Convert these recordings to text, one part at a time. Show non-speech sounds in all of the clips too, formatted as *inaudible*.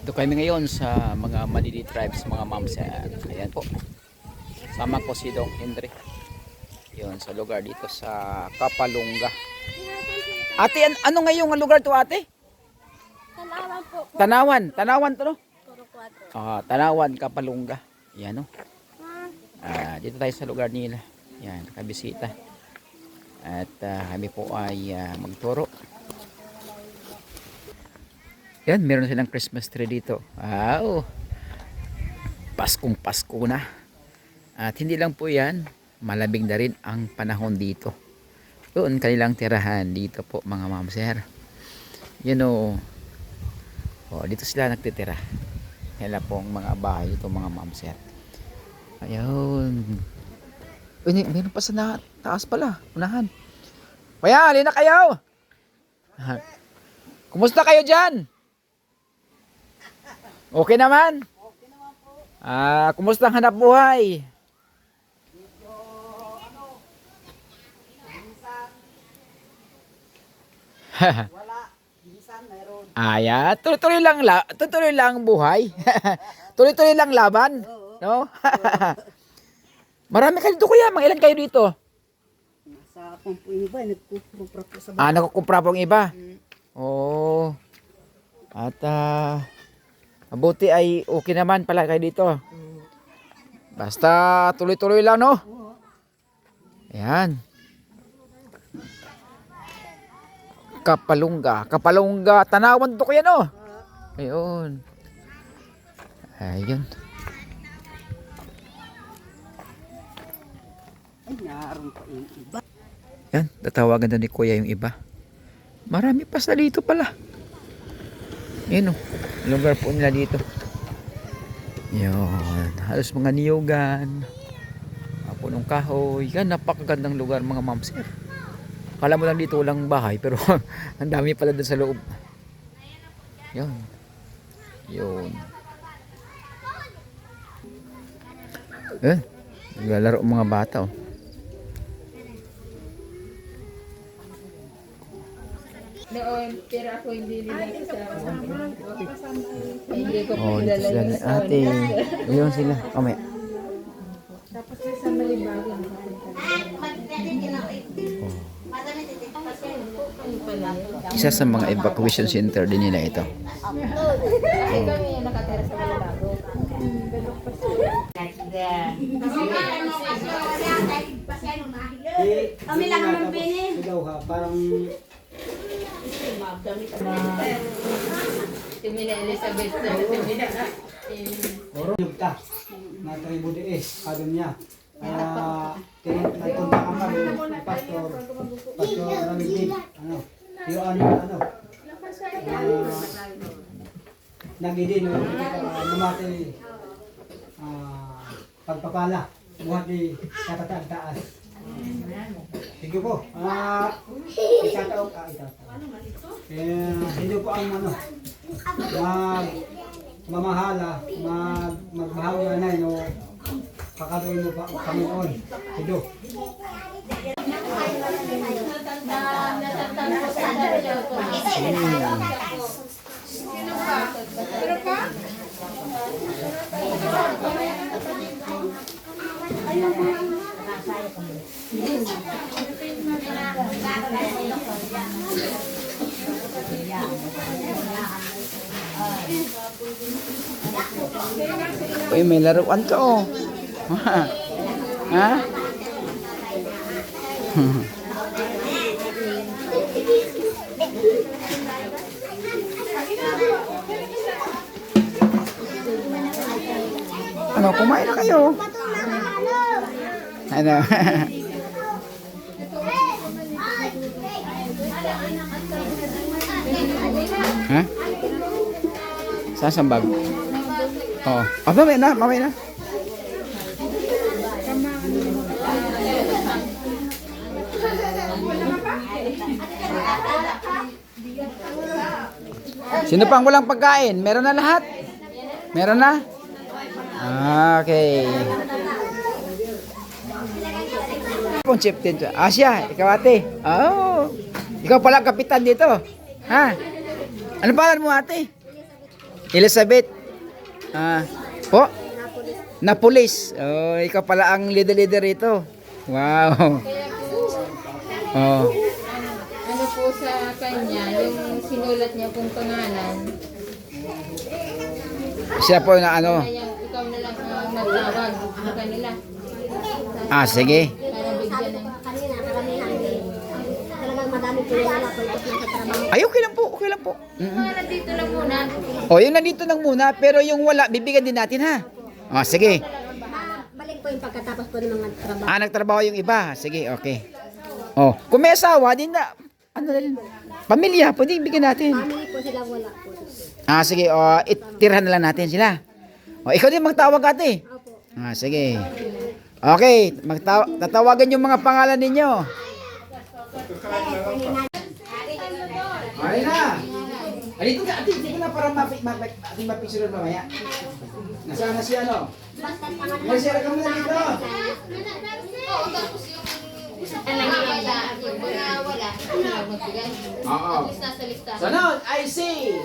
Ito kami ngayon sa mga Manili tribes, mga mamsen. Ayan po. Sama ko si Dong Henry. Yun, sa lugar dito sa Kapalunga. Ate, an- ano ngayong lugar to ate? Salamat po. Tanawan. Tanawan to no? Puro 4. Ah, Tanawan, Kapalunga. Yan no. Ah, dito tayo sa lugar nila. Yan, nakabisita. At ah, kami po ay ah, magturo. Yan, meron silang Christmas tree dito. Wow! Paskong Pasko na. At hindi lang po yan, malabing na rin ang panahon dito. Doon kanilang tirahan dito po mga mamser. Yan o. Oh, dito sila nagtitira. Kaya po ang mga bahay dito mga mamser. Ayun. Uy, meron pa sa na, taas pala. Unahan. Kaya, alin na kayo? Kumusta kayo dyan? Okay naman? Ah, kumusta ang hanap buhay? *laughs* Aya, tuloy-tuloy lang la, tuloy-tuloy lang ang buhay. *laughs* tuloy-tuloy lang laban, no? *laughs* Marami kayo dito kuya, mga ilan kayo dito? Sa akong po iba, nagkukumpra po sa Ah, nakukumpra pong iba. Oo. At ah, mabuti ay okay naman pala kayo dito. Basta tuloy-tuloy lang, no? Ayan. Kapalungga. Kapalungga. Tanawan to kuya, no? Ayun. Ayun. Yan, tatawagan na ni Kuya yung iba. Marami pa sa dito pala. Yun o, lugar po nila dito. Yun, halos mga niyugan, mga punong kahoy. Yan, napakagandang lugar mga ma'am sir. Kala mo lang dito walang bahay, pero *laughs* ang dami pala doon sa loob. Yun. Yun. Eh, naglalaro mga bata oh. Pero ako hindi nila kasama. Hindi ko Oh, dito sila ni ate. Ayun sila. Kamay. Tapos sa Malibagan. Isa sa mga evacuation center din nila ito. Ay, kami yung nakatira sa Malibago. Kami lang naman pinin. Ikaw ha, parang Si Mina Elizabeth si Mina. Orong ka na tribo de es, kadon niya. Kaya tinatunda ka pa pastor, pastor Ramidin, ano, ano, ano, nagidin, ah, pagpapala, buhat di katataag taas. Sige po, ah, itataog, ah, itataog. Eh, hindi po ang ano, mag, mamahala, mag, magbahawi na no, kakagawin mo pa Panginoon. Ito. Uy, may laruan ka oh. ha? *laughs* ano, kumain na kayo. Ano? *laughs* ha? Saan sa bag? Oh. Ah, mamaya na, mamaya na. Sino pang walang pagkain? Meron na lahat? Meron na? Ah, Okay. Din to. Asya, ikaw ate. Oh. Ikaw pala kapitan dito. Ha? Ano pangalan mo ate? Elizabeth. Ah, po? Napolis. Oh, ikaw pala ang leader-leader rito. Wow. Oh. Ano po sa kanya, yung sinulat niya pong pangalan, Siya po na ano. ikaw na lang ang magtawag sa kanila. Ah, sige. Para bigyan ng... Kanina, karamihan eh. Talagang madami po yung wala po ito sa trabaho. Ay, okay lang po. Okay lang po. Mm. Mga nandito lang muna. O, yung nandito lang muna, pero yung wala, bibigyan din natin ha. Ah, sige. Ah, balik po yung pagkatapos po ng mga trabaho. Ah, nagtrabaho yung iba. Sige, okay. Oh, kung may asawa, din na, ano na rin, pamilya, pwede ibigyan natin. Family po sila wala po. Ah, sige, oh, itirhan na lang natin sila. Oh, ikaw din magtawag ate. Opo. Ah, sige. Okay, magtaw tatawagan yung mga pangalan ninyo. Ay na. Alito ka, ate, dito na para mapik mapik ating mapicture mamaya. Nasaan na si ano? Marcela ka muna dito. Ang wala, yung. Oo. Sunod, I see.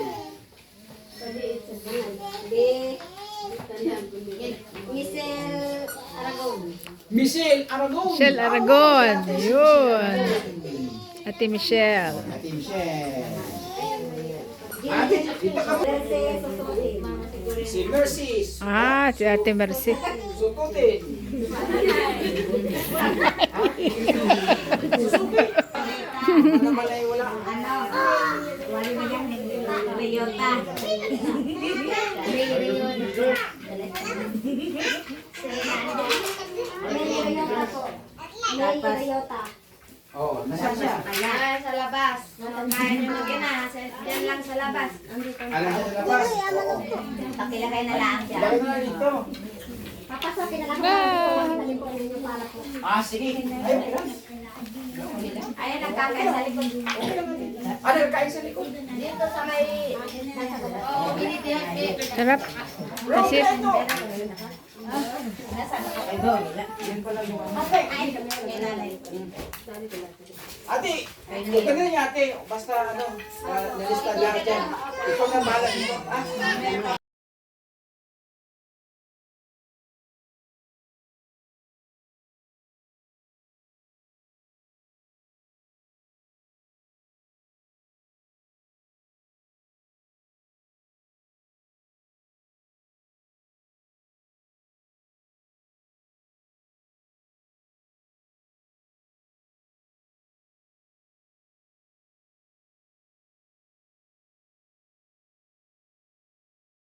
Michelle Aragon. Michelle Aragon. Michelle Aragon. Yun. Ate Michelle. Ate Michelle. Ate, dito ka. Si Mercy. Ah, si Ate Mercy. Sukutin. Ano malay wala? Wali mo yan, Rayota. Rayota po. May Rayota. Oh, nasaan siya? Ayan, sa labas. Kain na mag na. Diyan lang sa labas. Andito. Alam mo sa labas? Pakilagay na lang dyan. Bakit na dito? Papasokin na lang. Ah, sige. Ayun lang. Ayan, nagkakain sa likod. Ano, kain sa likod. Dito sa may... Sarap. Kasi Ate, huwag ka na niya ate. Basta ano, uh, nalista lahat yan. Ikaw na bahala dito. Ah,